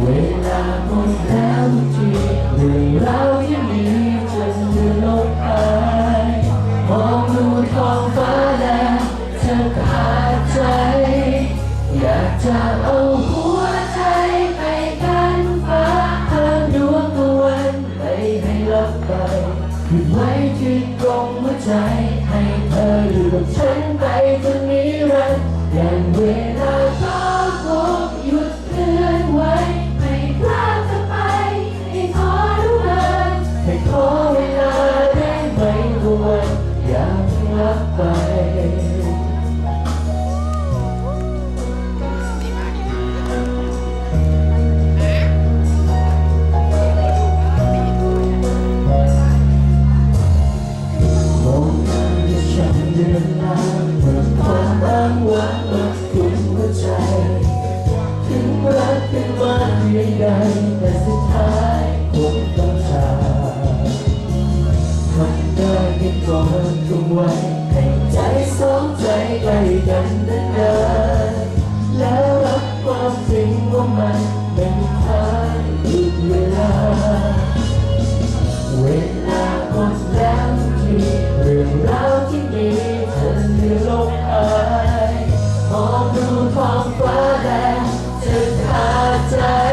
เวลาหมดแล้วที่เรื่องราวที่มีจะเลือนลบหายมองดูท้องฟ้าแล้วเธอขาดใจ อยากจะเอาหัวใจไปกันฟ้าเธอดวงตะวันไม่ให้ลบไปหยุดไว้ที่ตรงหัวใจให้เธออยู่กับฉันไปจน เป็นว่าเพียงใดแต่สุดท้าย แล้วจะขาดใจ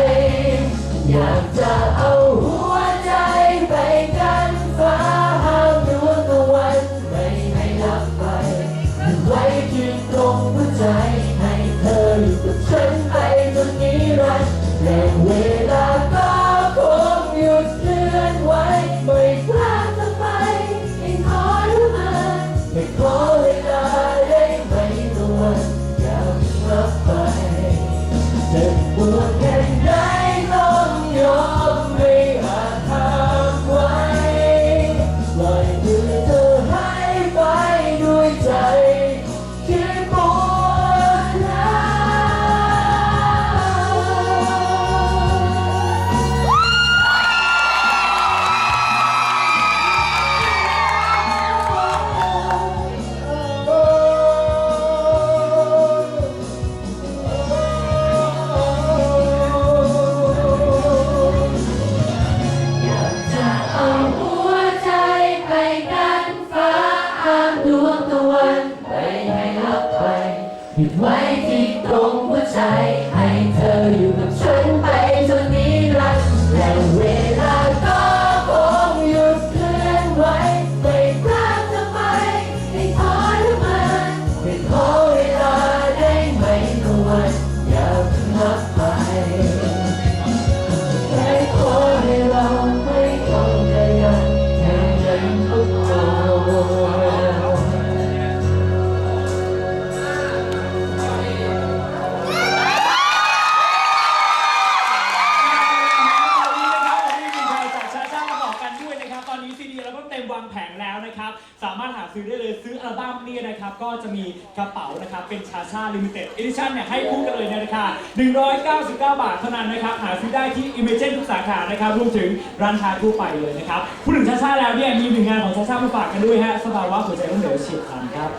ผิดไว้ที่ตรงหัวใจให้เธ นะครับ สามารถหาซื้อได้เลยซื้ออัลบั้มนี้นะครับ ก็จะมีกระเป๋านะครับ เป็นชาชาลิมิเต็ดเอดิชั่นเนี่ยให้คู่กันเลยในราคา 199 บาทเท่านั้นนะครับ หาซื้อได้ที่ i m a g e n ทุกสาขานะครับรวมถึงร้านค้าทั่วไปเลยนะครับพูดถึงชาชาแล้วเนี่ยมีหนึ่งงานของชาชามาฝากกันด้วยฮะสภาวะหัวใจล้มเหลวเฉียบพลันครับ